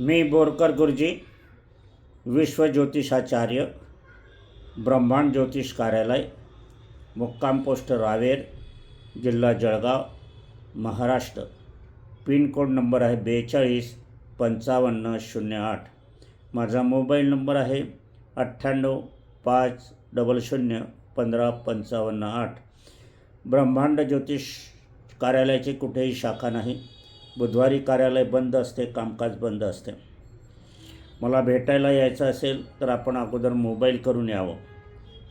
मी बोरकर गुरुजी विश्व ज्योतिषाचार्य ब्रह्मांड ज्योतिष कार्यालय मुक्काम पोस्ट रावेर जिल्हा जळगाव महाराष्ट्र. पिनकोड नंबर आहे बेचाळीस पंचावन्न शून्य आठ. माझा मोबाईल नंबर आहे अठ्ठ्याण्णव पाच डबल शून्य पंधरा पंचावन्न आठ. ब्रह्मांड ज्योतिष कार्यालयाची कुठेही शाखा नाही. बुधवारी कार्यालय बंद असते कामकाज बंद असते. मला भेटायला यायचं असेल तर आपण अगोदर मोबाईल करून यावं.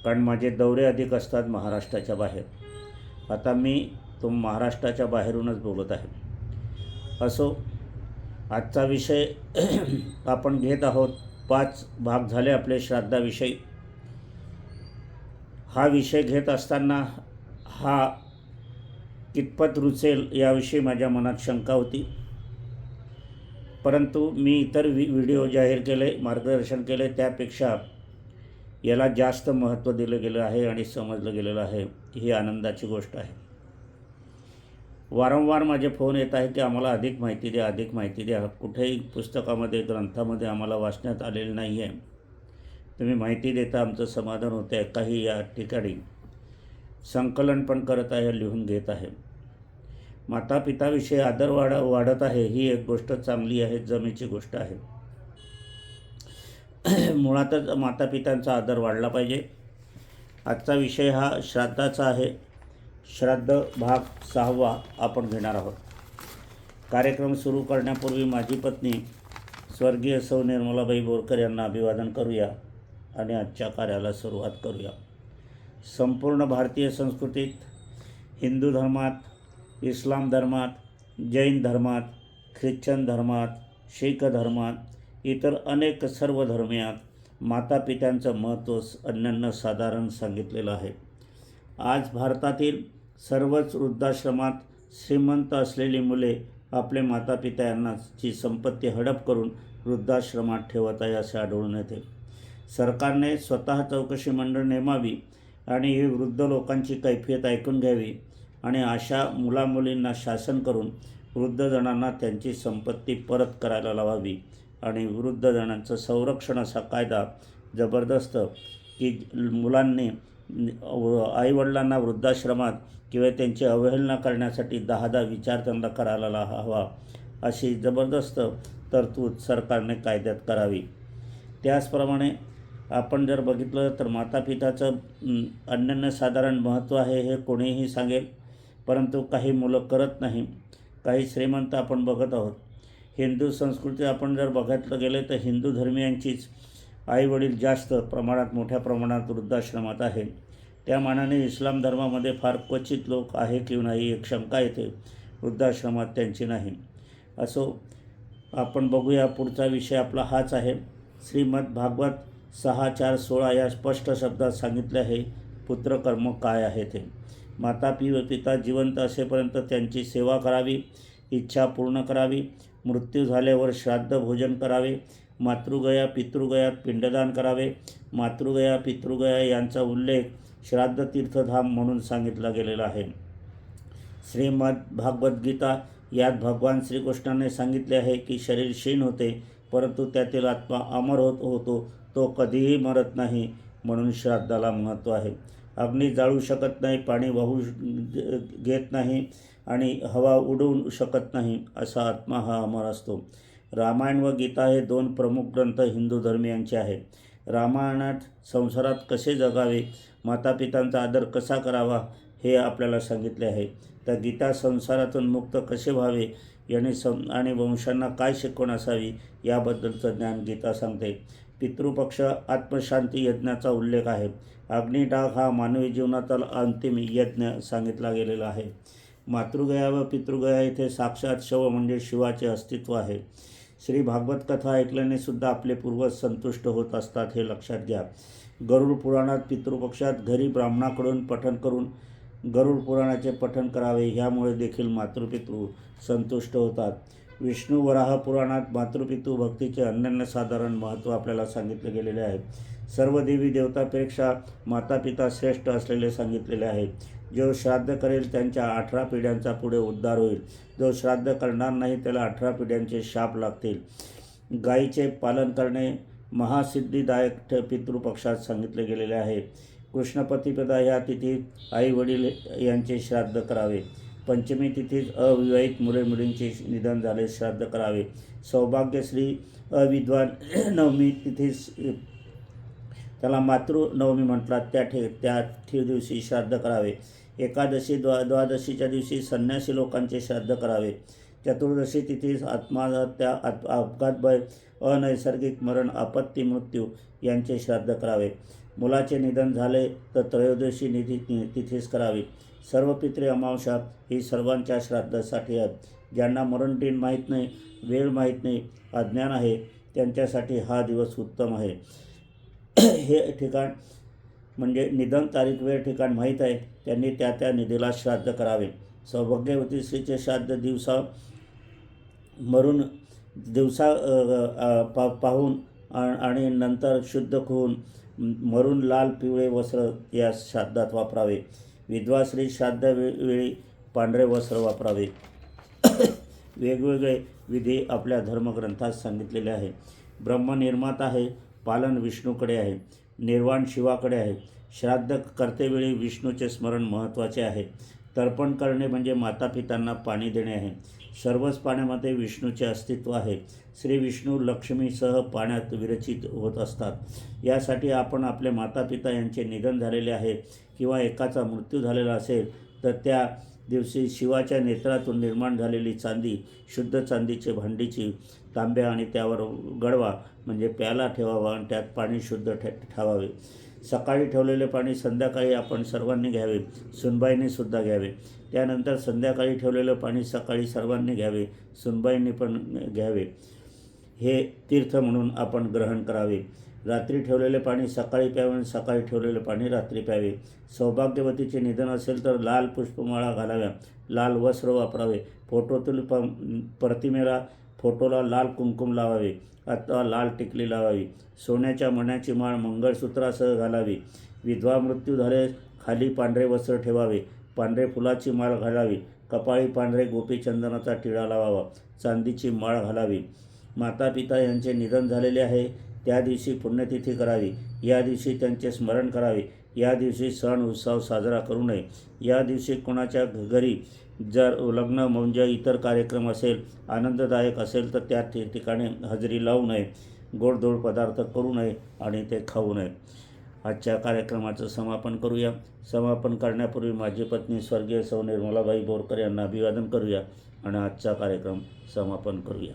कारण माझे दौरे अधिक असतात महाराष्ट्राच्या बाहेर. आता मी तो महाराष्ट्राच्या बाहेरूनच बोलत आहे. असो आजचा विषय आपण घेत आहोत. पाच भाग झाले आपले श्राद्धाविषयी. हा विषय घेत असताना हा कितपत रुचेल याविषयी माझ्या मनात शंका होती. परंतु मी इतर वि व्हिडिओ जाहीर केले मार्गदर्शन केले त्यापेक्षा याला जास्त महत्त्व दिलं गेलं आहे आणि समजलं गेलेलं आहे ही आनंदाची गोष्ट आहे. वारंवार माझे फोन येत आहे की आम्हाला अधिक माहिती द्या अधिक माहिती द्या. कुठेही पुस्तकामध्ये ग्रंथामध्ये आम्हाला वाचण्यात आलेलं नाही आहे तुम्ही माहिती देता आमचं समाधान होतं आहे काही या ठिकाणी संकलन पण करत आहे लिहून घेत आहे. माता पिताविषयी आदर वाढ वाढत आहे ही एक गोष्ट चांगली आहे जमेची गोष्ट आहे. मुळातच माता पित्यांचा आदर वाढला पाहिजे. आजचा विषय हा श्राद्धाचा आहे. श्राद्ध भाग सहावा आपण घेणार आहोत. कार्यक्रम सुरू करण्यापूर्वी माझी पत्नी स्वर्गीय सौ निर्मलाबाई बोरकर यांना अभिवादन करूया आणि आजच्या कार्याला सुरुवात करूया. संपूर्ण भारतीय संस्कृतीत हिंदू धर्मात इस्लाम धर्मात जैन धर्मात ख्रिश्चन धर्मात शीख धर्मात इतर अनेक सर्व धर्मियात मातापित्यांचं महत्त्व अन्यांना साधारण सांगितलेलं आहे. आज भारतातील सर्वच वृद्धाश्रमात श्रीमंत असलेली मुले आपले मातापिता यांनाची संपत्ती हडप करून वृद्धाश्रमात ठेवत आहे असे आढळून येते. सरकारने स्वतः चौकशी मंडळ नेमावी आणि ही वृद्ध लोकांची कैफियत ऐकून घ्यावी. आणि अशा मुलामुलींना शासन करून वृद्धजणांना त्यांची संपत्ती परत करायला लावावी आणि वृद्धजणांचं संरक्षण असा कायदा जबरदस्त की मुलांनी आईवडिलांना वृद्धाश्रमात किंवा त्यांची अवहेलना करण्यासाठी दहा दहा विचार त्यांना करायला हवा अशी जबरदस्त तरतूद सरकारने कायद्यात करावी. त्याचप्रमाणे आपण जर बघितलं तर मातापिताचं अन्यन्यसाधारण महत्त्व आहे हे कोणीही सांगेल? परंतु काही मुलं करत नाही. काही श्रीमंत आपण बघत आहोत. हिंदू संस्कृती आपण जर बघितलं गेले तर हिंदू धर्मियांचीच आईवडील जास्त प्रमाणात मोठ्या प्रमाणात वृद्धाश्रमात आहे. त्या मानाने इस्लाम धर्मामध्ये फार क्वचित लोक आहे किंवा नाही एक शंका येते. वृद्धाश्रमात त्यांची नाही. असो आपण बघूया पुढचा विषय आपला हाच आहे. श्रीमद भागवत सहा चार सोळा या स्पष्ट शब्दात सांगितले आहे पुत्रकर्म काय आहे ते. माता पी व पिता जिवंत असेपर्यंत त्यांची सेवा करावी इच्छा पूर्ण करावी मृत्यू झाल्यावर श्राद्ध भोजन करावे मातृगया पितृगयात पिंडदान करावे मातृगया पितृगया यांचा उल्लेख श्राद्ध तीर्थधाम म्हणून सांगितला गेलेला आहे. श्रीमद भागवद्गीता यात भगवान श्रीकृष्णाने सांगितले आहे की शरीर क्षीण होते परंतु त्यातील आत्मा अमर होत होतो तो कधीही मरत नाही म्हणून श्राद्धाला महत्त्व आहे. अग्नी जाळू शकत नाही पाणी वाहू घेत नाही आणि हवा उडवू शकत नाही असा आत्मा हा अमर असतो. रामायण व गीता हे दोन प्रमुख ग्रंथ हिंदू धर्मियांचे आहेत. रामायणात संसारात कसे जगावे मातापितांचा आदर कसा करावा हे आपल्याला सांगितले आहे. तर गीता संसारातून मुक्त कसे व्हावे याने सं आणि वंशांना काय शिकवण असावी याबद्दलचं ज्ञान गीता सांगते. पितृपक्ष आत्मशांती यज्ञाचा उल्लेख आहे. अग्निडाग हा मानवी जीवनातील अंतिम यज्ञ सांगितला गेलेला आहे. मातृगया व पितृगया इथे साक्षात शव म्हणजे शिवाचे अस्तित्व आहे. श्री भागवत कथा ऐकल्याने सुद्धा आपले पूर्वज संतुष्ट होत असतात हे लक्षात घ्या. गरुड पुराणात पितृपक्षात घरी ब्राह्मणाकडून पठण करून गरुड पुराणाचे पठण करावे ह्यामुळे देखील मातृपितृ संतुष्ट होतात. विष्णू वराह पुराणात मातृपितू भक्तीचे अनन्यसाधारण महत्त्व आपल्याला सांगितले गेलेले आहे. सर्व देवी देवतापेक्षा मातापिता श्रेष्ठ असलेले सांगितलेले आहे. जो श्राद्ध करेल त्यांच्या अठरा पिढ्यांचा पुढे उद्धार होईल. जो श्राद्ध करणार नाही त्याला अठरा पिढ्यांचे शाप लागतील. गायीचे पालन करणे महासिद्धिदायक पितृपक्षात सांगितले गेलेले आहे. कृष्णपतिपदा या तिथीत आई वडील यांचे श्राद्ध करावे. पंचमी तिथीत अविवाहित मुले मुलींचे निधन झाले श्राद्ध करावे. सौभाग्यश्री अविद्वान नवमी तिथीस त्याला मातृनवमी म्हटलात त्या ठे त्या ठे दिवशी श्राद्ध करावे. एकादशी द्वा द्वादशीच्या दिवशी संन्यासी लोकांचे श्राद्ध करावे. चतुर्दशी तिथीस आत्महत्या त्या अपघात भय अनैसर्गिक मरण आपत्ती मृत्यू यांचे श्राद्ध करावे. मुलाचे निधन झाले तर त्रयोदशी निधी तिथीस करावी. सर्व पित्रे अमावस्या ही सर्वांच्या श्राद्धासाठी आहेत. ज्यांना मरण माहीत नाही वेळ माहीत नाही अज्ञान आहे त्यांच्यासाठी हा दिवस उत्तम आहे. हे ठिकाण म्हणजे निधन तारीख वेळ ठिकाण माहीत आहे. त्यांनी त्या त्या निधीला श्राद्ध करावे. सौभाग्यवती स्त्रीचे श्राद्ध दिवसा मरून दिवसा पा पाहून आणि नंतर शुद्ध होऊन मरून लाल पिवळे वस्त्र या श्राद्धात वापरावे. विधवा स्त्री श्राद्ध वेळी पांढरे वस्त्र वापरावे. वेगवेगळे विधी आपल्या धर्मग्रंथात सांगितलेले आहे. ब्रह्मनिर्माता आहे पालन विष्णूकडे आहे निर्वाण शिवाकडे आहे. श्राद्ध करतेवेळी विष्णूचे स्मरण महत्त्वाचे आहे. तर्पण करणे म्हणजे मातापितांना पाणी देणे आहे. सर्वच पाण्यामध्ये विष्णूचे अस्तित्व आहे. श्री विष्णू लक्ष्मीसह पाण्यात विरचित होत असतात. यासाठी आपण आपले मातापिता यांचे निधन झालेले आहे किंवा एकाचा मृत्यू झालेला असेल तर त्या दिवशी शिवाच्या नेत्रातून निर्माण झालेली चांदी शुद्ध चांदीचे भांडीची तांब्या आणि त्यावर गडवा म्हणजे प्याला ठेवावा आणि त्यात पाणी शुद्ध ठे ठेवावे. सकाळी ठेवलेले पाणी संध्याकाळी आपण सर्वांनी घ्यावे सुनबाईने सुद्धा घ्यावे. त्यानंतर संध्याकाळी ठेवलेलं पाणी सकाळी सर्वांनी घ्यावे सुनबाईंनी पण घ्यावे. हे तीर्थ म्हणून आपण ग्रहण करावे. रात्री ठेवलेले पाणी सकाळी प्यावे आणि सकाळी ठेवलेले पाणी रात्री प्यावे. सौभाग्यवतीचे निधन असेल तर लाल पुष्पमाळा घालाव्या. लाल वस्त्र वापरावे. फोटोतील प प्रतिमेला फोटोला लाल कुंकुम लावावे अथवा लाल टिकली लावावी. सोन्याच्या मण्याची माळ मंगळसूत्रासह घालावी. विधवा मृत्यू झाल्यास खाली पांढरे वस्त्र ठेवावे. पांढरे फुलाची माळ घालावी. कपाळी पांढरे गोपीचंदनाचा टिळा लावावा. चांदीची माळ घालावी. माता पिता यांचे निधन झालेले आहे. त्या दिवशी पुण्यतिथी करावी. या दिवशी त्यांचे स्मरण करावे. या दिवशी सण उत्सव साजरा करू नये. या दिवशी कोणाच्या घरी जर लग्न म्हणजे इतर कार्यक्रम असेल आनंददायक असेल तर त्या ठिकाणी हजेरी लावू नये गोडधोड पदार्थ करू नये आणि ते खाऊ नये. आजच्या कार्यक्रमाचं समापन करूया. समापन करण्यापूर्वी माझी पत्नी स्वर्गीय सौ निर्मलाबाई बोरकर यांना अभिवादन करूया आणि आजचा कार्यक्रम समापन करूया.